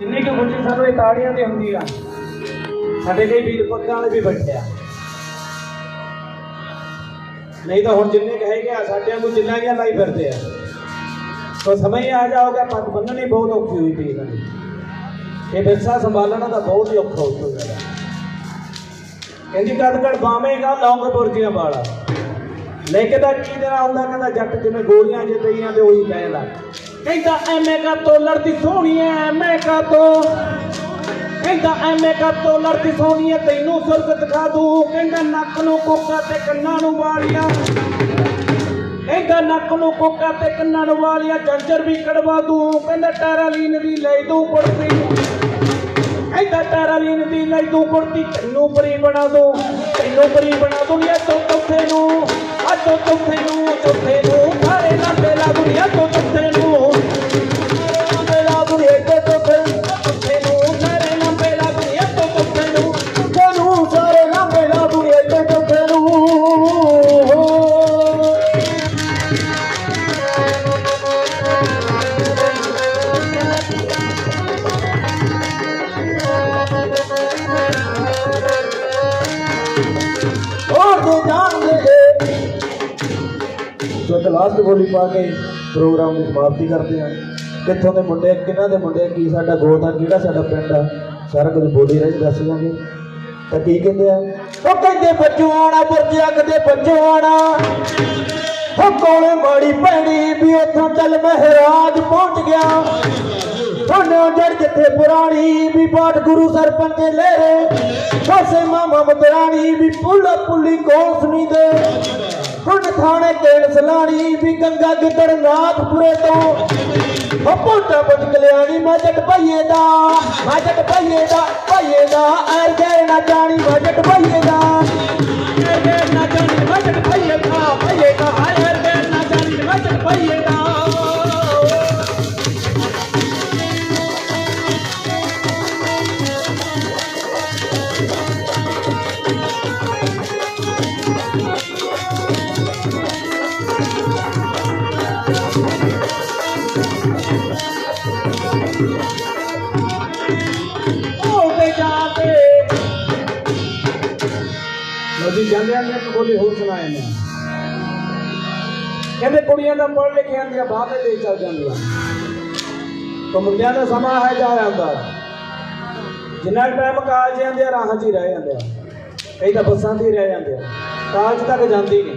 ਜਿੰਨੀ ਕੁ ਖੁਸ਼ੀ ਸਾਨੂੰ ਇਹ ਤਾੜੀਆਂ ਦੀ ਹੁੰਦੀ ਆ, ਸਾਡੇ ਲਈ ਵੀਰ ਪੁੱਤਾਂ ਵਾਲੇ ਵੀ ਬੈਠੇ ਆ। ਨਹੀਂ ਤਾਂ ਹੁਣ ਜਿੰਨੇ ਕੁ ਹੈਗੇ ਸਾਡਿਆਂ ਨੂੰ ਜਿੰਨਾ ਗਿਆ ਲਾਈ ਫਿਰਦੇ ਆ। ਸੋ ਸਮਝ ਆ ਜਾਓਗਾ, ਪੱਗ ਬੰਨਣੀ ਬਹੁਤ ਔਖੀ ਹੋਈ ਪਈ ਇਹਨਾਂ ਇਹ ਵਿਰਸਾ ਸੰਭਾਲਣਾ ਤਾਂ ਬਹੁਤ ਹੀ ਔਖਾ ਹੋ ਜਾਏਗਾ ਕਹਿੰਦੀ ਕਦ ਕੜ ਬਾਵੇਂਗਾ ਲੌਂਗ ਬੁਰਜੀਆਂ ਵਾਲਾ। ਲੈ ਕੇ ਤਾਂ ਕੀ ਦੇਣਾ ਹੁੰਦਾ, ਕਹਿੰਦਾ ਜੱਟ ਜਿਵੇਂ ਗੋਲੀਆਂ ਜੇ ਤਈਆਂ ਤੇ ਉਹੀ ਕਹਿਦਾ ਕਹਿੰਦਾ ਐਵੇਂ ਕਾ ਤੋ ਲੜਦੀ ਸੋਹਣੀ ਐ, ਐਵੇਂ ਕਾ ਤੋ। ਕਹਿੰਦਾ ਐਵੇਂ ਕਾ ਤੋ ਲੜਦੀ ਸੋਹਣੀ ਐ, ਤੈਨੂੰ ਸੁਰਗ ਦਿਖਾ ਦੂੰ। ਕਹਿੰਦਾ ਨੱਕ ਨੂੰ ਕੋਕਾ ਤੇ ਕੰਨਾਂ ਨੂੰ ਵਾਲੀਆਂ। ਕਹਿੰਦਾ ਨੱਕ ਨੂੰ ਕੋਕਾ ਤੇ ਕੰਨਾਂ ਨੂੰ ਵਾਲੀਆਂ ਜੰਜਰ ਵੀ ਕੜਵਾ ਦੂੰ। ਕਹਿੰਦਾ ਟੈਰਾਲੀਨ ਦੀ ਲੈ ਦੂੰ ਕੁੜਤੀ ਕਹਿੰਦਾ ਟੈਰਾਲੀਨ ਦੀ ਲੈ ਦੂੰ ਕੁੜਤੀ, ਤੈਨੂੰ ਪਰੀ ਬਣਾ ਦੂੰ। ਤੈਨੂੰ ਪਰੀ ਬਣਾ ਦੂੰ ਇਹ ਤੋਂ ਚੌਥੇ ਨੂੰ। ਆ ਤੋਂ ਚੌਥੇ ਨੂੰ ਸੋ ਇੱਕ ਲਾਸਟ ਬੋਲੀ ਪਾ ਕੇ ਪ੍ਰੋਗਰਾਮ ਦੀ ਸਮਾਪਤੀ ਕਰਦੇ ਹਾਂ। ਕਿੱਥੋਂ ਦੇ ਮੁੰਡੇ, ਕਿਹਨਾਂ ਦੇ ਮੁੰਡੇ, ਕੀ ਸਾਡਾ ਗੋਤ ਆ, ਕਿਹੜਾ ਸਾਡਾ ਪਿੰਡ ਆ, ਸਾਰਾ ਕੁਝ ਬੋਲੀ ਰਾਹੀਂ ਦੱਸ ਦਾਂਗੇ ਤਾਂ ਕੀ ਕਹਿੰਦੇ ਆ? ਉਹ ਕਹਿੰਦੇ ਬੱਚੂ ਆਣਾ ਬੁਰਜ ਅੱਗਦੇ ਉਹ ਕੋਲੇ ਮਾੜੀ ਪੈਣੀ ਵੀ ਉੱਥੋਂ ਚੱਲ ਮਹਾਰਾਜ ਪਹੁੰਚ ਗਿਆ। ਉਹਨੋਂ ਜੜ ਜਿੱਥੇ ਪੁਰਾਣੀ ਵੀ ਬਾਟ ਗੁਰੂ ਸਰਪੰਚ ਲੇਰੇ ਕੋਸੇ ਮਾਮਾ ਮਤਰਾਣੀ ਵੀ ਪੁੱਲ ਪੁੱਲੀ ਕੋਲ ਸੁਣੀ ਦੇ। ਹੁਣ ਥਾਣੇ ਕੇਲ ਸਲਾਣੀ ਵੀ ਗੰਗਾ ਗਿੱਦੜ ਨਾਥਪੁਰੇ ਤੋਂ। ਉਹ ਪੋਟਾ ਬਚ ਕਲਿਆਣੀ ਮੈਂ ਜੱਟ ਦਾ ਮੈਂ ਭਾਈਏ ਦਾ, ਭਈਏ ਦਾ ਐਰ ਗੈਰ ਨਾ ਜਾਣੀ ਮੈਂ ਭਾਈਏ ਦਾ। ਨਦੀ ਜਾਂਦੇ ਨੇ ਇੱਕ ਬੋਲੀ ਹੋਰ ਸੁਣਾਏ ਨੇ ਕਹਿੰਦੇ ਕੁੜੀਆਂ ਦਾ ਪੜ੍ਹ ਲਿਖ ਜਾਂਦੀਆਂ ਬਾਹਰ ਦੇਸ਼ ਚੱਲ ਜਾਂਦੀਆਂ। ਤਾਂ ਮੁੰਡਿਆਂ ਦਾ ਸਮਾਂ ਹੈ ਜਾ ਜਾਂਦਾ। ਜਿੰਨਾ ਟਾਈਮ ਕਾਲਜ ਜਾਂਦੇ ਰਾਹਾਂ 'ਚ ਹੀ ਰਹਿ ਜਾਂਦੇ ਆ। ਕਈ ਤਾਂ ਬੱਸਾਂ 'ਤੇ ਹੀ ਰਹਿ ਜਾਂਦੇ ਆ। ਕਾਲਜ ਤੱਕ ਜਾਂਦੀ ਨਹੀਂ।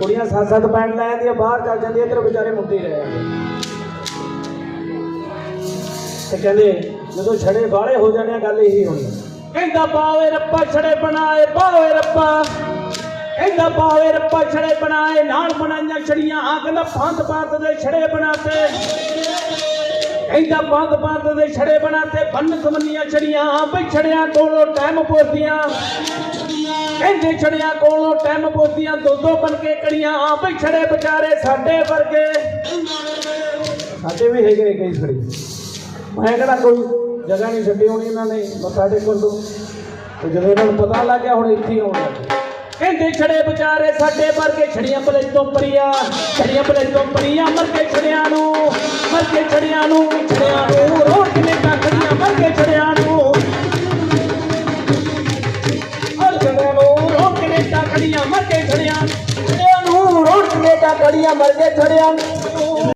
ਕੁੜੀਆਂ ਸੱਤ ਸੱਤ ਪੈਂਟ ਲੈ ਜਾਂਦੀਆਂ, ਬਾਹਰ ਚੱਲ ਜਾਂਦੀਆਂ, ਇੱਧਰ ਵਿਚਾਰੇ ਮੁੰਡੇ ਹੀ ਰਹਿ ਜਾਂਦੇ। ਤੇ ਕਹਿੰਦੇ ਜਦੋਂ ਛੜੇ ਬਾਹਲੇ ਹੋ ਜਾਣੇ ਆ, ਗੱਲ ਇਹੀ ਹੋਣੀ ਕਹਿੰਦਾ ਬਾਵੇ ਰੱਬਾ ਛੜੇ ਬਣਾਏ, ਬਾਵੇ ਰੱਬਾ। ਕਹਿੰਦਾ ਬਾਵੇ ਰੱਬਾ ਛੜੇ ਬਣਾਏ, ਨਾਲ ਬਣਾਈਆਂ ਛੜੀਆਂ ਆ ਕਹਿੰਦਾ ਪੰਥ ਪੰਥ ਦੇ ਛੜੇ ਬਣਾਤੇ। ਕਹਿੰਦਾ ਪੰਥ ਪੰਥ ਦੇ ਛੜੇ ਬਣਾਤੇ, ਬੰਨ ਸਮੰਨੀਆਂ ਛੜੀਆਂ ਬਈ ਛੜਿਆਂ ਕੋਲੋਂ ਟਾਈਮ ਪੁੱਛਦੀਆਂ ਕਹਿੰਦੇ ਛੜਿਆਂ ਕੋਲੋਂ ਟਾਈਮ ਪੁੱਛਦੀਆਂ ਦੋ ਦੋ ਬਣ ਕੇ ਕੜੀਆਂ ਬਈ ਛੜੇ ਵਿਚਾਰੇ ਸਾਡੇ ਵਰਗੇ। ਸਾਡੇ ਵੀ ਹੈਗੇ ਨੇ ਕਈ ਛੜੀ। ਮੈਂ ਕਿਹੜਾ ਕੋਈ ਜਗ੍ਹਾ ਨਹੀਂ ਛੱਡੀ ਹੋਣੀ ਇਹਨਾਂ ਨੇ, ਮੱਥਾ ਟੇਕਣ ਤੋਂ। ਤੇ ਜਦੋਂ ਇਹਨਾਂ ਨੂੰ ਪਤਾ ਲੱਗ ਗਿਆ, ਹੁਣ ਇੱਥੇ ਆਉਣ ਲੱਗ ਕਹਿੰਦੇ ਛੜੇ ਵਿਚਾਰੇ ਸਾਡੇ ਵਰਗੇ, ਛੜੀਆਂ ਬਲੇ ਤੋਂ ਪਰੀਆਂ ਛੜੀਆਂ ਬਲੇ ਤੋਂ ਪਰੀਆਂ ਮਰ ਕੇ ਛੜਿਆਂ ਨੂੰ, ਮਰ ਕੇ ਛੜਿਆਂ ਨੂੰ ਛੜਿਆਂ ਨੂੰ ਰੋੜ ਕਿਨੇ ਕਾਕੜੀਆਂ ਮਰ ਕੇ ਛੜਿਆਂ ਨੂੰ। ਹਰ ਛੜਿਆਂ ਨੂੰ ਰੋੜ ਕਿਨੇ ਕਾਕੜੀਆਂ ਮਰ ਕੇ ਛੜਿਆਂ ਨੂੰ। ਰੋੜ ਕਿਨੇ ਕਾਕੜੀਆਂ ਮਰ ਕੇ ਛੜਿਆਂ